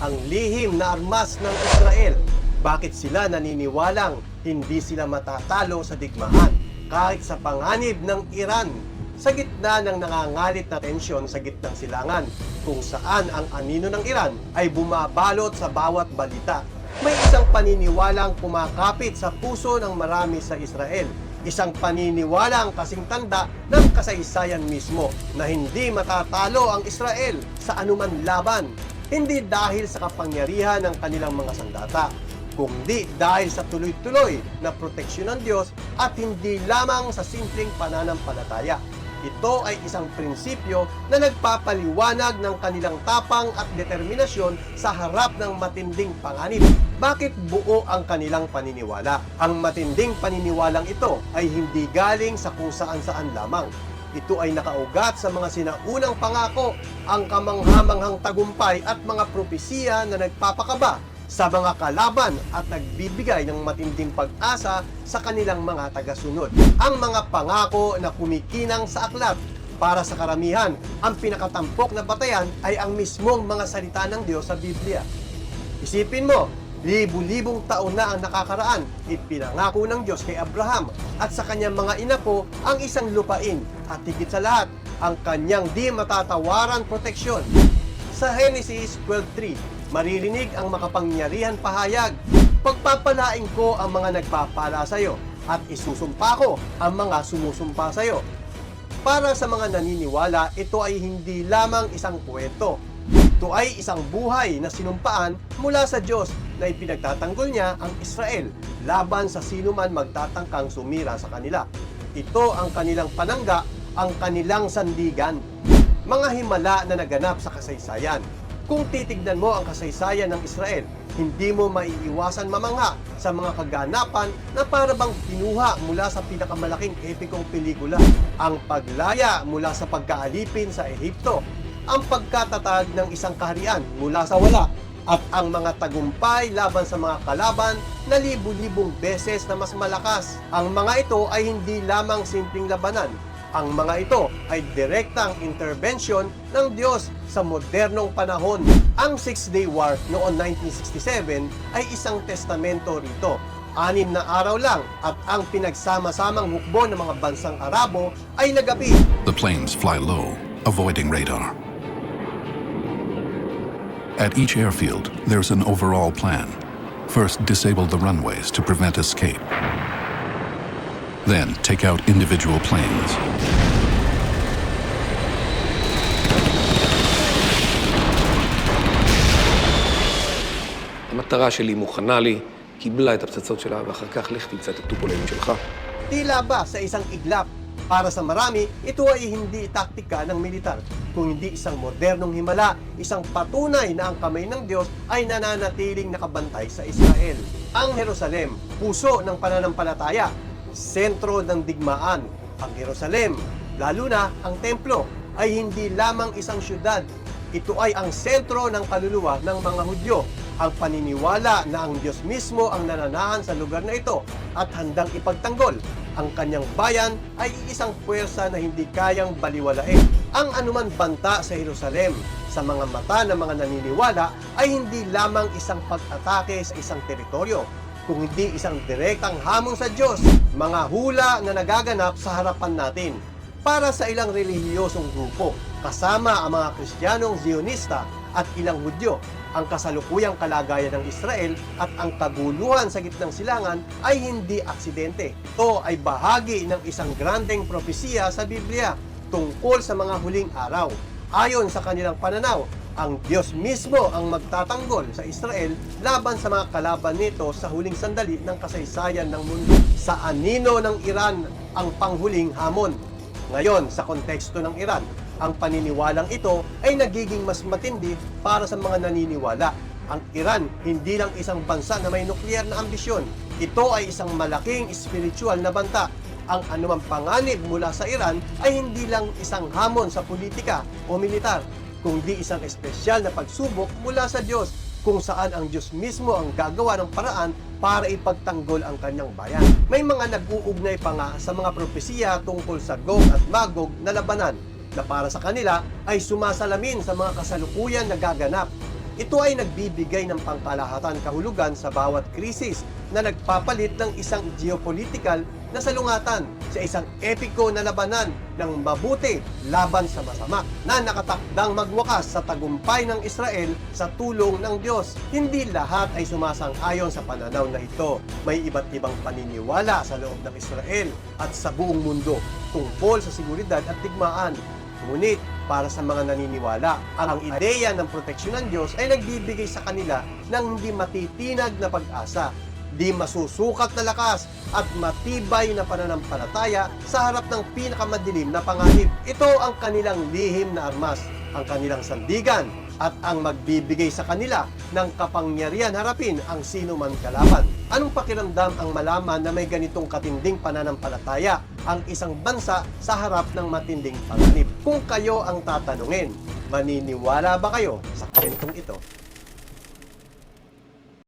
ang lihim na armas ng Israel. Bakit sila naniniwalang hindi sila matatalo sa digmaan kahit sa panganib ng Iran sa gitna ng nangangalit na tensyon sa gitnang silangan kung saan ang anino ng Iran ay bumabalot sa bawat balita. May isang paniniwalang kumakapit sa puso ng marami sa Israel. Isang paniniwalang kasing tanda ng kasaysayan mismo na hindi matatalo ang Israel sa anuman laban. Hindi dahil sa kapangyarihan ng kanilang mga sandata, kundi dahil sa tuloy-tuloy na proteksyon ng Diyos at hindi lamang sa simpleng pananampalataya. Ito ay isang prinsipyo na nagpapaliwanag ng kanilang tapang at determinasyon sa harap ng matinding panganib. Bakit buo ang kanilang paniniwala? Ang matinding paniniwalang ito ay hindi galing sa kung saan-saan lamang. Ito ay nakaugat sa mga sinaunang pangako, ang kamanghamanghang tagumpay at mga propesiya na nagpapakaba sa mga kalaban at nagbibigay ng matinding pag-asa sa kanilang mga tagasunod. Ang mga pangako na kumikinang sa aklat para sa karamihan, ang pinakatampok na batayan ay ang mismong mga salita ng Diyos sa Biblia. Isipin mo, libu-libong taon na ang nakakaraan, ipinangako ng Diyos kay Abraham at sa kanyang mga inapo ang isang lupain at higit sa lahat, ang kanyang di matatawaran proteksyon. Sa Genesis 12.3, maririnig ang makapangyarihan pahayag, Pagpapalain ko ang mga nagpapala sa iyo at isusumpa ko ang mga sumusumpa sa iyo. Para sa mga naniniwala, ito ay hindi lamang isang kwento. Ito ay isang buhay na sinumpaan mula sa Diyos na ipinagtatanggol niya ang Israel laban sa sino man magtatangkang sumira sa kanila. Ito ang kanilang panangga, ang kanilang sandigan. Mga himala na naganap sa kasaysayan. Kung titignan mo ang kasaysayan ng Israel, hindi mo maiiwasan mamangha sa mga kaganapan na para bang kinuha mula sa pinakamalaking epikong pelikula. Ang paglaya mula sa pagkaalipin sa Ehipto, ang pagkatatag ng isang kaharian mula sa wala, at ang mga tagumpay laban sa mga kalaban na libu-libong beses na mas malakas. Ang mga ito ay hindi lamang simpleng labanan, ang mga ito ay direktang intervention ng Diyos sa modernong panahon. Ang Six-Day War noong 1967 ay isang testamento rito. Anim na araw lang at ang pinagsama-samang hukbo ng mga bansang Arabo ay nagapi. The planes fly low, avoiding radar. At each airfield, there's an overall plan. First, disable the runways to prevent escape. Then, take out individual planes. המטרה שלי מוכנה לי, קיבלה את הפצצות שלה, ואחר כך לך תמצא את הטופולים שלך. Tila ba sa isang iglap? Para sa marami, ito ay hindi taktika ng militar, kung hindi isang modernong himala, isang patunay na ang kamay ng Diyos ay nananatiling nakabantay sa Israel. Ang Jerusalem, puso ng pananampalataya, sentro ng digmaan. Ang Jerusalem, lalo na ang templo, ay hindi lamang isang syudad. Ito ay ang sentro ng kaluluwa ng mga Hudyo. Ang paniniwala na ang Diyos mismo ang nananahan sa lugar na ito at handang ipagtanggol. Ang kanyang bayan ay isang puwersa na hindi kayang baliwalain. Ang anuman banta sa Jerusalem sa mga mata ng mga naniniwala ay hindi lamang isang pag-atake sa isang teritoryo, kung hindi isang direktang hamon sa Diyos, mga hula na nagaganap sa harapan natin. Para sa ilang relihiyosong grupo, kasama ang mga Kristiyanong Zionista at ilang Hudyo, ang kasalukuyang kalagayan ng Israel at ang kaguluhan sa gitnang silangan ay hindi aksidente. Ito ay bahagi ng isang grandeng propesiya sa Biblia tungkol sa mga huling araw. Ayon sa kanilang pananaw, ang Diyos mismo ang magtatanggol sa Israel laban sa mga kalaban nito sa huling sandali ng kasaysayan ng mundo. Sa anino ng Iran ang panghuling hamon. Ngayon, sa konteksto ng Iran, ang paniniwalang ito ay nagiging mas matindi para sa mga naniniwala. Ang Iran hindi lang isang bansa na may nuklear na ambisyon. Ito ay isang malaking spiritual na banta. Ang anumang panganib mula sa Iran ay hindi lang isang hamon sa politika o militar, kundi isang espesyal na pagsubok mula sa Diyos kung saan ang Diyos mismo ang gagawa ng paraan para ipagtanggol ang kanyang bayan. May mga nag-uugnay pa nga sa mga propesiya tungkol sa Gog at Magog na labanan na para sa kanila ay sumasalamin sa mga kasalukuyan na gaganap. Ito ay nagbibigay ng pangkalahatan kahulugan sa bawat krisis na nagpapalit ng isang geopolitical na salungatan sa isang epiko na labanan ng mabuti laban sa masama na nakatakdang magwakas sa tagumpay ng Israel sa tulong ng Diyos. Hindi lahat ay sumasang-ayon sa pananaw na ito. May iba't ibang paniniwala sa loob ng Israel at sa buong mundo tungkol sa seguridad at digmaan. Ngunit para sa mga naniniwala, ang ideya ng proteksyon ng Diyos ay nagbibigay sa kanila ng hindi matitinag na pag-asa, di masusukat na lakas at matibay na pananampalataya sa harap ng pinakamadilim na panganib. Ito ang kanilang lihim na armas, ang kanilang sandigan, at ang magbibigay sa kanila ng kapangyarihan harapin ang sino man kalaban. Anong pakiramdam ang malaman na may ganitong katinding pananampalataya ang isang bansa sa harap ng matinding panganib? Kung kayo ang tatanungin, maniniwala ba kayo sa kwentong ito?